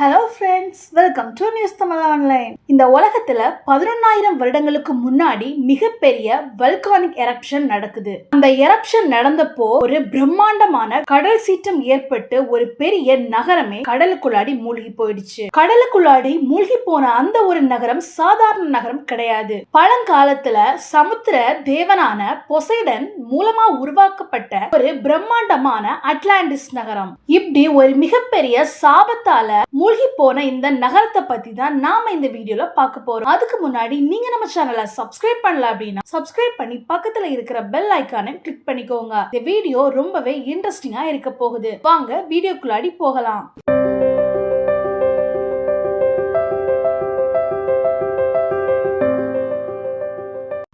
Hello friends welcome to news Tamil online இந்த உலகத்துல பதினொன்னாயிரம் வருடங்களுக்கு முன்னாடி மிகப்பெரிய வல்கானிக் எரப்ஷன் நடக்குது. அந்த எரப்ஷன் நடந்தப்போ ஒரு பிரம்மாண்டமான கடல் சீற்றம் ஏற்பட்டு ஒரு பெரிய நகரமே கடலுக்குள்ளாடி மூழ்கி போயிடுச்சு. கடலுக்குள்ளாடி மூழ்கி போன அந்த ஒரு நகரம் சாதாரண நகரம் கிடையாது. பழங்காலத்துல சமுத்திர தேவனான பொசைடன் மூலமா உருவாக்கப்பட்ட ஒரு பிரம்மாண்டமான அட்லாண்டிஸ் நகரம். இப்படி ஒரு மிகப்பெரிய சாபத்தால மூழ்கி போன இந்த நகரத்தை பத்தி தான் நாம இந்த வீடியோல பார்க்க போறோம். அதுக்கு முன்னாடி நீங்க நம்ம சேனலை சப்ஸ்கிரைப் பண்ணல அப்படின்னா சப்ஸ்கிரைப் பண்ணி பக்கத்துல இருக்கிற பெல் ஐக்கானை கிளிக் பண்ணிக்கோங்க. இந்த வீடியோ ரொம்பவே இன்ட்ரெஸ்டிங்கா இருக்க போகுது. வாங்க வீடியோக்குள்ளாடி போகலாம்.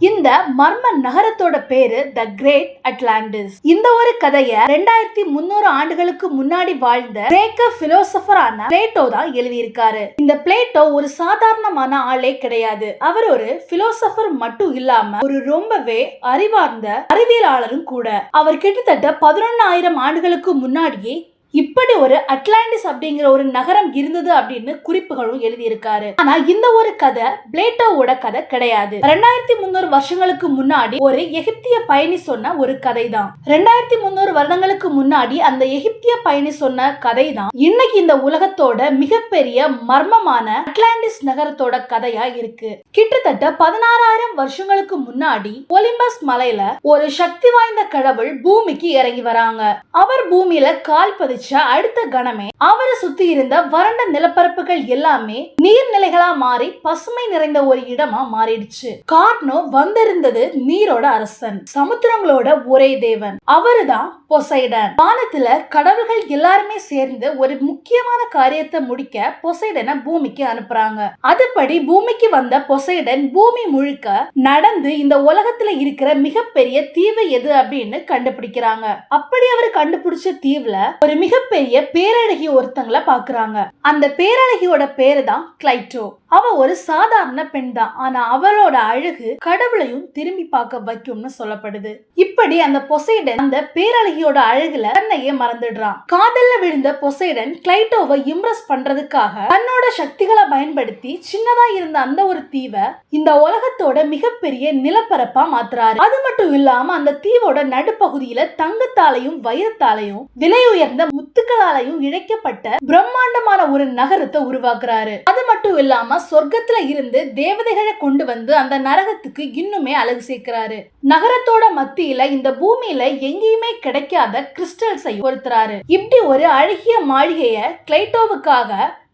இந்த மர்ம நகரத்தோட பேரு த கிரேட் அட்லாண்டிஸ் இந்த ஒரு கதைய ரெண்டாயிரத்தி முன்னூறு ஆண்டுகளுக்கு முன்னாடி வாழ்ந்த கிரேக்க பிலோசபரான பிளேட்டோ தான் எழுதியிருக்காரு. இந்த பிளேட்டோ ஒரு சாதாரணமான ஆளே கிடையாது. அவர் ஒரு பிலோசபர் மட்டும் இல்லாம ஒரு ரொம்பவே அறிவார்ந்த அறிவியலாளரும் கூட. அவர் கிட்டத்தட்ட பதினொன்னாயிரம் ஆண்டுகளுக்கு முன்னாடியே இப்படி ஒரு அட்லாண்டிஸ் அப்படிங்கிற ஒரு நகரம் இருந்தது அப்படின்னு குறிப்புகளும் எழுதியிருக்காரு. ஆனா இந்த ஒரு கதை பிளேட்டோவோட கதை கிடையாது. ரெண்டாயிரத்தி முன்னூறு வருஷங்களுக்கு முன்னாடி ஒரு எகிப்திய பயணி சொன்ன ஒரு கதை தான் ரெண்டாயிரத்தி முன்னூறு வருடங்களுக்கு முன்னாடி அந்த நித்திய பயணி சொன்ன கதை தான் இன்னைக்கு இந்த உலகத்தோட மிகப்பெரிய மர்மமான அட்லாண்டிஸ் நகரத்தோட கதையா இருக்கு. கிட்டத்தட்ட பதினாறாயிரம் வருஷங்களுக்கு முன்னாடி ஒலிம்பஸ் மலையில ஒரு சக்தி வாய்ந்த கடவுள் பூமிக்கு இறங்கி வராங்க. அவர் பூமியில கால் பதிச்ச அடுத்த கணமே அவரை சுத்தி இருந்த வறண்ட நிலப்பரப்புகள் எல்லாமே நீர்நிலைகளா மாறி பசுமை நிறைந்த ஒரு இடமா மாறிடுச்சு. கார்னோ வந்திருந்தது நீரோட அரசன் சமுத்திரங்களோட ஒரே தேவன். அவருதான் பொசைடன். வானத்துல கடவுள் கடவுள்கள் எல்லாருமே சேர்ந்து ஒரு முக்கியமான காரியத்தை முடிக்க பொசைடனை பூமிக்கு அனுப்புறாங்க. அதுபடி பூமிக்கு வந்த பொசைடன் பூமி முழுக்க நடந்து இந்த உலகத்துல இருக்கிற மிகப்பெரிய தீவு எது அப்படின்னு கண்டுபிடிக்கிறாங்க. அப்படி அவர் கண்டுபிடிச்ச தீவுல ஒரு மிகப்பெரிய பேரழகி ஒருத்தங்களை பாக்குறாங்க. அந்த பேரழகியோட பேரு தான் கிளைட்டோ. அவ ஒரு சாதாரண பெண் தான். ஆனா அவளோட அழகு கடவுளையும் திரும்பி பார்க்க வைக்கும்னு சொல்லப்படுது. இப்படி அந்த பொசைடன் அந்த பேரழகியோட அழகுல தன்னையே மறந்துடுறான். காதல்ல விழுந்த பொசைடன் கிளைட்டோவை இம்ப்ரெஸ் பண்றதுக்காக தன்னோட சக்திகளை பயன்படுத்தி சின்னதா இருந்த அந்த ஒரு தீவை இந்த உலகத்தோட மிகப்பெரிய நிலப்பரப்பா மாத்துறாரு. அது மட்டும் இல்லாம அந்த தீவோட நடுப்பகுதியில தங்கத்தாலையும் வைரத்தாலையும் விலை உயர்ந்த முத்துக்களாலையும் இழைக்கப்பட்ட பிரம்மாண்டமான ஒரு நகரத்தை உருவாக்குறாரு. அது மட்டும் இல்லாம சொர்க்கத்துல இருந்து தேவதைகளை கொண்டு வந்து அந்த நரகத்துக்கு இன்னுமே அழகு சேர்க்கிறாரு. நகரத்தோட மத்தியில இந்த பூமியில எங்கேயுமே கிடைக்காத கிறிஸ்டல்ஸை பொருத்துறாரு இப்படி ஒரு அழகிய மாளிகைய கிளைட்டோவுக்காக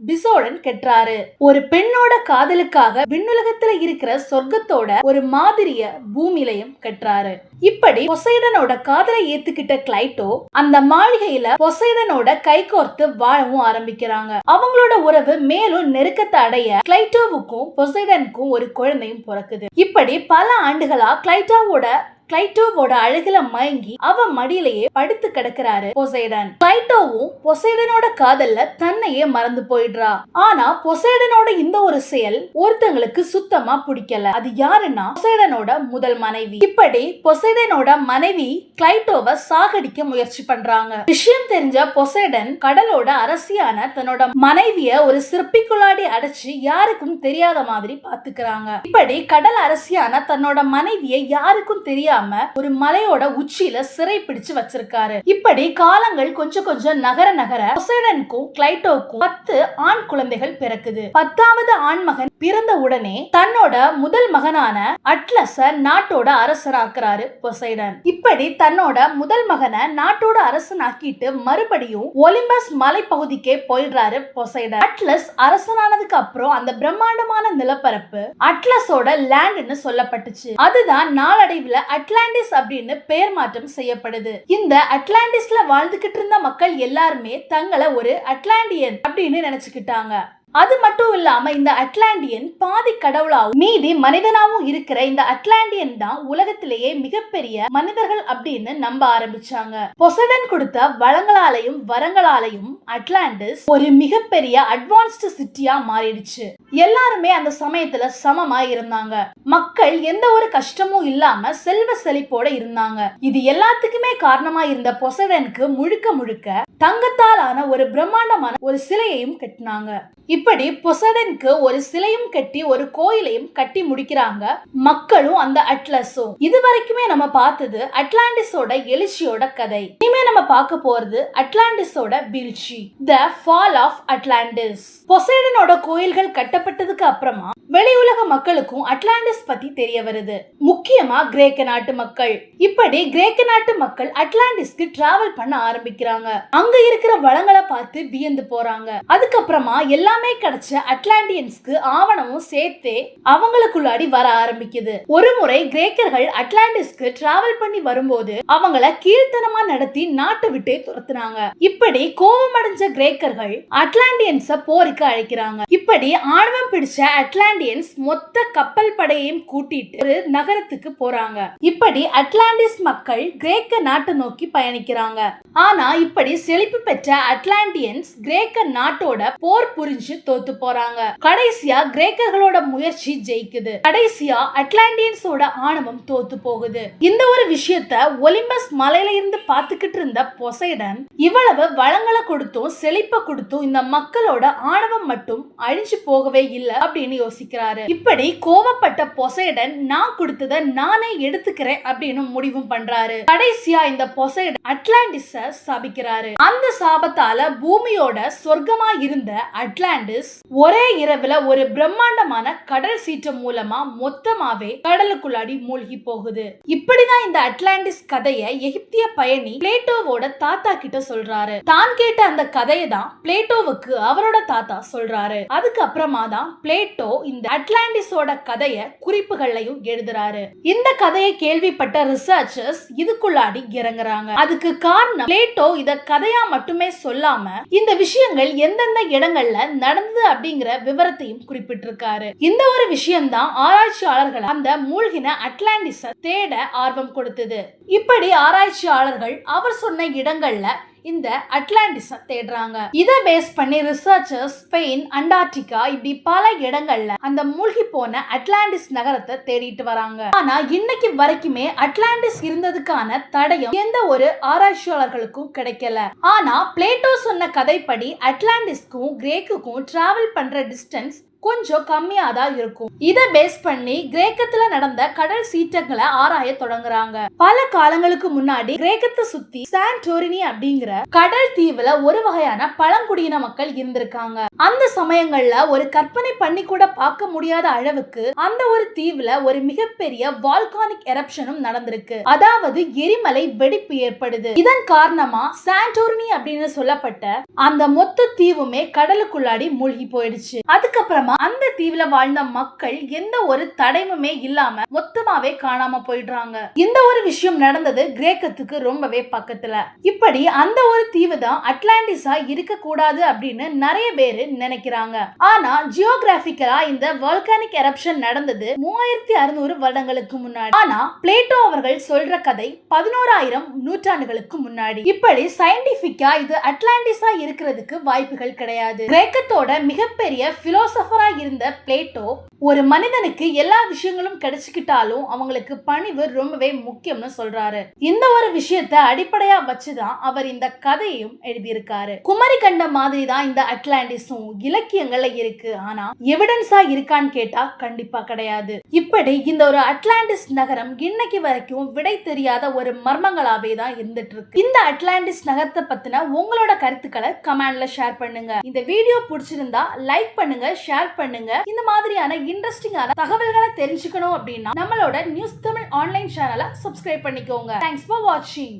பிசோடன் கெட்டாரு ஒரு பெண்ணோட காதலுக்காக விண்ணுலகத்துல இருக்கிற சொர்க்கத்தோட ஒரு மாதிரிய பூமியிலையும் கெட்டாரு இப்படி பொசைடனோட காதலை ஏத்துக்கிட்ட கிளைட்டோ அந்த மாளிகையில பொசைடனோட கை கோர்த்து வாழவும் ஆரம்பிக்கிறாங்க. அவங்களோட உறவு மேலும் நெருக்கத்தை அடைய கிளைட்டோவுக்கும் பொசைடனுக்கும் ஒரு குழந்தையும் பிறக்குது. இப்படி பல ஆண்டுகளா கிளைட்டோவோட கிளைட்டோவோட அழகுல மயங்கி அவ மடியிலேயே படுத்து கிடக்குறாரு பொசைடன். கிளைட்டோவும் பொசைடனோட காதல்ல தன்னையே மறந்து போயிடுறா. ஆனா பொசைடனோட இந்த ஒரு செயல் ஒருத்தங்களுக்கு சுத்தமா பிடிக்கல. அது யாருன்னா பொசைடனோட முதல் மனைவி. இப்படி பொசைடனோட மனைவி கிளைட்டோவை சாகடிக்க முயற்சி பண்றாங்க. விஷயம் தெரிஞ்ச பொசைடன் கடலோட அரசியான தன்னோட மனைவிய ஒரு சிற்பிக்குள்ளாடி அடைச்சு யாருக்கும் தெரியாத மாதிரி பாத்துக்கிறாங்க. இப்படி கடல் அரசியான தன்னோட மனைவியை யாருக்கும் தெரியாத தெரியாம ஒரு மலையோட உச்சியில சிறை பிடிச்சு வச்சிருக்காரு. இப்படி காலங்கள் கொஞ்சம் கொஞ்சம் நகர நகர பொசைடனுக்கும் கிளைட்டோக்கும் பத்து ஆண் குழந்தைகள் பிறக்குது. பத்தாவது ஆண் மகன் பிறந்த உடனே தன்னோட முதல் மகனான அட்லஸ நாட்டோட அரசராக்குறாரு பொசைடன். இப்படி தன்னோட முதல் மகனை நாட்டோட அரசன் ஆக்கிட்டு மறுபடியும் ஒலிம்பஸ் மலைப்பகுதிக்கே போயிடுறாரு பொசைடன். அட்லஸ் அரசனானதுக்கு அப்புறம் அந்த பிரம்மாண்டமான நிலப்பரப்பு அட்லஸோட லேண்ட்னு சொல்லப்பட்டுச்சு. அதுதான் நாளடைவுல அட்லாண்டிஸ் அப்படின்னு பெயர் மாற்றம் செய்யப்படுது. இந்த அட்லாண்டிஸ்ல வாழ்ந்துகிட்டு இருந்த மக்கள் எல்லாருமே தங்களை ஒரு அட்லாண்டியன் அப்படின்னு நினைச்சுக்கிட்டாங்க. அது மட்டும் இல்லாம இந்த அட்லாண்டியன் பாதி கடவுளாவும் மீதி மனிதனாவும் இருக்கிற இந்த அட்லாண்டியன் தான் உலகத்திலேயே மிகப்பெரிய மனிதர்கள் அப்படின்னு நம்ப ஆரம்பிச்சாங்க. பொசடன் கொடுத்த வளங்களாலையும் வரங்களாலையும் அட்லாண்டிஸ் ஒரு மிகப்பெரிய அட்வான்ஸ்டு சிட்டியா மாறிடுச்சு. எல்லாருமே அந்த சமயத்துல சமமா இருந்தாங்க. மக்கள் எந்த ஒரு கஷ்டமும் இல்லாம செல்வ செழிப்போட இருந்தாங்க. இது எல்லாத்துக்குமே காரணமா இருந்த பொசடனுக்கு முழுக்க முழுக்க தங்கத்தாலான ஒரு பிரம்மாண்டமான ஒரு சிலையையும் கட்டினாங்க. இப்படி பொசடனுக்கு ஒரு சிலையும் கட்டி ஒரு கோயிலையும் கட்டி முடிக்கிறாங்க மக்களும் அந்த அட்லஸும். இது வரைக்குமே நம்ம பார்த்தது அட்லாண்டிஸோட எழுச்சியோட கதை. நம்ம பார்க்க போறது அட்லாண்டிஸோட வீழ்ச்சி த ஃபால் ஆஃப் அட்லாண்டிஸ் பொசைடனோட கோயில்கள் கட்டப்பட்டதுக்கு அப்புறமா வெளி உலக மக்களுக்கும் அட்லாண்டிஸ் பத்தி தெரிய வருது. முக்கியமா கிரேக்க நாட்டு மக்கள். இப்படி கிரேக்க நாட்டு மக்கள் அட்லாண்டிஸ்க்கு டிராவல் பண்ண ஆரம்பிக்கிறாங்க. அங்க இருக்கிற வளங்களை பார்த்து வியந்து போறாங்க. அதுக்கப்புறமா எல்லாமே கிடைச்ச அட்லாண்டியன்ஸ்க்கு ஆவணமும் சேர்த்தே அவங்களுக்குள்ளாடி வர ஆரம்பிக்குது. ஒரு முறை கிரேக்கர்கள் அட்லாண்டிஸ்க்கு டிராவல் பண்ணி வரும்போது அவங்கள கீழ்த்தனமா நடத்தி நாட்டை விட்டே துரத்துனாங்க இப்படி கோபமடைஞ்ச கிரேக்கர்கள் அட்லாண்டியன்ஸ போருக்கு அழைக்கிறாங்க. இப்படி ஆணவம் பிடிச்ச அட்லாண்டியன்ஸ் மொத்த கப்பல் படையையும் கூட்டிட்டு ஒரு நகரத்துக்கு போறாங்க. இப்படி அட்லாண்டிஸ் மக்கள் கிரேக்க நாட்டை நோக்கி பயணிக்கிறாங்க. ஆனா இப்படி செழிப்பு பெற்ற அட்லாண்டியன்ஸ் கிரேக்க நாட்டோட போர் புரிஞ்சு தோத்து போறாங்க. கடைசியா கிரேக்கர்களோட முயற்சி ஜெயிக்குது. கடைசியா அட்லாண்டியன்ஸோட ஆணவம் தோத்து போகுது. இந்த ஒரு விஷயத்த ஒலிம்பஸ் மலையில இருந்து பாத்துக்கிட்டு இருந்த இருந்த பொசைடன் இவ்வளவு வளங்களை கொடுத்தும் செழிப்பை கொடுத்தும் இந்த மக்களோட ஆணவம் மட்டும் அழிஞ்சு போகவே இல்லை அப்படின்னு யோசிக்கிறாரு. இப்படி கோவப்பட்ட பொசைடன் நான் கொடுத்தத நானே எடுத்துக்கிறேன் அப்படின்னு முடிவும் பண்றாரு. கடைசியா இந்த பொசைடன் அட்லாண்டிஸ சபிக்கிறாரு. அந்த சாபத்தால பூமியோட சொர்க்கமா இருந்த அட்லாண்டிஸ் ஒரே இரவுல ஒரு பிரம்மாண்டமான கடல் சீற்றம் மூலமா மொத்தமாவே கடலுக்குள்ளாடி மூழ்கி போகுது. இப்படிதான் இந்த அட்லாண்டிஸ் கதையை எகிப்திய பயணி பிளேட்டோ பிளேட்டோவோட தாத்தா கிட்ட சொல்றாரு. தான் கேட்ட அந்த கதையை தான் பிளேட்டோவுக்கு அவரோட தாத்தா சொல்றாரு. அதுக்கப்புறமா தான் பிளேட்டோ இந்த அட்லாண்டிஸோட கதைய குறிப்புகள்லையும் எழுதுறாரு. இந்த கதையை கேள்விப்பட்ட ரிசர்ச்சர்ஸ் இதுக்குள்ளாடி இறங்குறாங்க. அதுக்கு காரணம் பிளேட்டோ இத கதையா மட்டுமே சொல்லாம இந்த விஷயங்கள் எந்தெந்த இடங்கள்ல நடந்தது அப்படிங்கிற விவரத்தையும் குறிப்பிட்டிருக்காரு. இந்த ஒரு விஷயம்தான் ஆராய்ச்சியாளர்கள் அந்த மூழ்கின அட்லாண்டிஸ தேட ஆர்வம் கொடுத்தது. இப்படி ஆராய்ச்சியாளர்கள் அவர் சொன்ன இடங்கள்ல இந்த அட்லாண்டிஸ தேடுறாங்க. இதை பேஸ் பண்ணி ரிசர்ச்சர்ஸ் ஸ்பெயின் அண்டார்டிகா இப்படி பல இடங்கள்ல அந்த மூழ்கி போன அட்லாண்டிஸ் நகரத்தை தேடிட்டு வராங்க. ஆனா இன்னைக்கு வரைக்குமே அட்லாண்டிஸ் இருந்ததுக்கான தடயம் எந்த ஒரு ஆராய்ச்சியாளர்களுக்கும் கிடைக்கல. ஆனா பிளேட்டோ சொன்ன கதைப்படி அட்லாண்டிஸ்க்கும் கிரேக்குக்கும் டிராவல் பண்ற டிஸ்டன்ஸ் கொஞ்சம் கம்மியா தான் இருக்கும். இத பேஸ் பண்ணி கிரேக்கத்துல நடந்த கடல் சீற்றங்களை ஆராய தொடங்குறாங்க. பல காலங்களுக்கு முன்னாடி கிரேக்கத்தை சுத்தி சாண்டோரினி அப்படிங்கிற கடல் தீவுல ஒரு வகையான பழங்குடியின மக்கள் இருந்திருக்காங்க. அந்த சமயங்கள்ல ஒரு கற்பனை பண்ணி கூட பார்க்க முடியாத அளவுக்கு அந்த ஒரு தீவுல ஒரு மிகப்பெரிய வால்கானிக் எரப்ஷனும் நடந்திருக்கு. அதாவது எரிமலை வெடிப்பு ஏற்படுது. இதன் காரணமா சாண்டோரினி அப்படின்னு சொல்லப்பட்ட அந்த மொத்த தீவுமே கடலுக்குள்ளாடி மூழ்கி போயிடுச்சு. அதுக்கப்புறமா அந்த தீவுல வாழ்ந்த மக்கள் எந்த ஒரு தடையுமே இல்லாம மொத்தமாவே காணாம போயிடுறாங்க. இந்த ஒரு விஷயம் நடந்தது கிரேக்கத்துக்கு ரொம்பவே பக்கத்துல. இப்படி அந்த ஒரு தீவு தான் அட்லாண்டிஸா இருக்க கூடாது அப்படின்னு நிறைய பேர் நினைக்கிறாங்க. ஆனா ஜியோகிராபிக்கலா இந்த வால்கானிக் எரப்ஷன் நடந்தது மூவாயிரத்தி அறுநூறு வருடங்களுக்கு முன்னாடி. ஆனா பிளேட்டோ அவர்கள் சொல்ற கதை பதினோராயிரம் நூற்றாண்டுகளுக்கு முன்னாடி. இப்படி சயின்டிபிக்கா இது அட்லாண்டிஸா இருக்கிறதுக்கு வாய்ப்புகள் கிடையாது. கிரேக்கத்தோட மிகப்பெரிய பிலோசபர் இருந்த பிளேட்டோ ஒரு மனிதனுக்கு எல்லா விஷயங்களும் கிடைச்சிக்கிட்டாலும் அவங்களுக்கு பணிவு ரொம்பவே முக்கியம்னு சொல்றாரு. இந்த ஒரு விஷயத்த அடிப்படையா வச்சுதான் அவர் இந்த கதையையும் எழுதியிருக்காரு. குமரி கண்ட மாதிரி தான் இந்த அட்லாண்டிஸும் இலக்கியங்கள்ல இருக்கு. ஆனா எவிடன்ஸா இருக்கான்னு கேட்டா கண்டிப்பா கிடையாது. இப்படி இந்த ஒரு அட்லாண்டிஸ் நகரம் இன்னைக்கு வரைக்கும் விடை தெரியாத ஒரு மர்மங்களாவே தான் இருந்துட்டு இருக்கு இந்த அட்லாண்டிஸ் நகரத்தை பத்தின உங்களோட கருத்துக்களை கமெண்ட்ல ஷேர் பண்ணுங்க. இந்த வீடியோ பிடிச்சிருந்தா லைக் பண்ணுங்க ஷேர் ஷேர் பண்ணுங்க. இந்த மாதிரியான இன்ட்ரெஸ்டிங்கான தகவல்களை தெரிஞ்சுக்கணும் அப்படின்னா நம்மளோட நியூஸ் தமிழ் ஆன்லைன் சேனலை சப்ஸ்கிரைப் பண்ணிக்கோங்க. தேங்க்ஸ் ஃபார் வாட்சிங்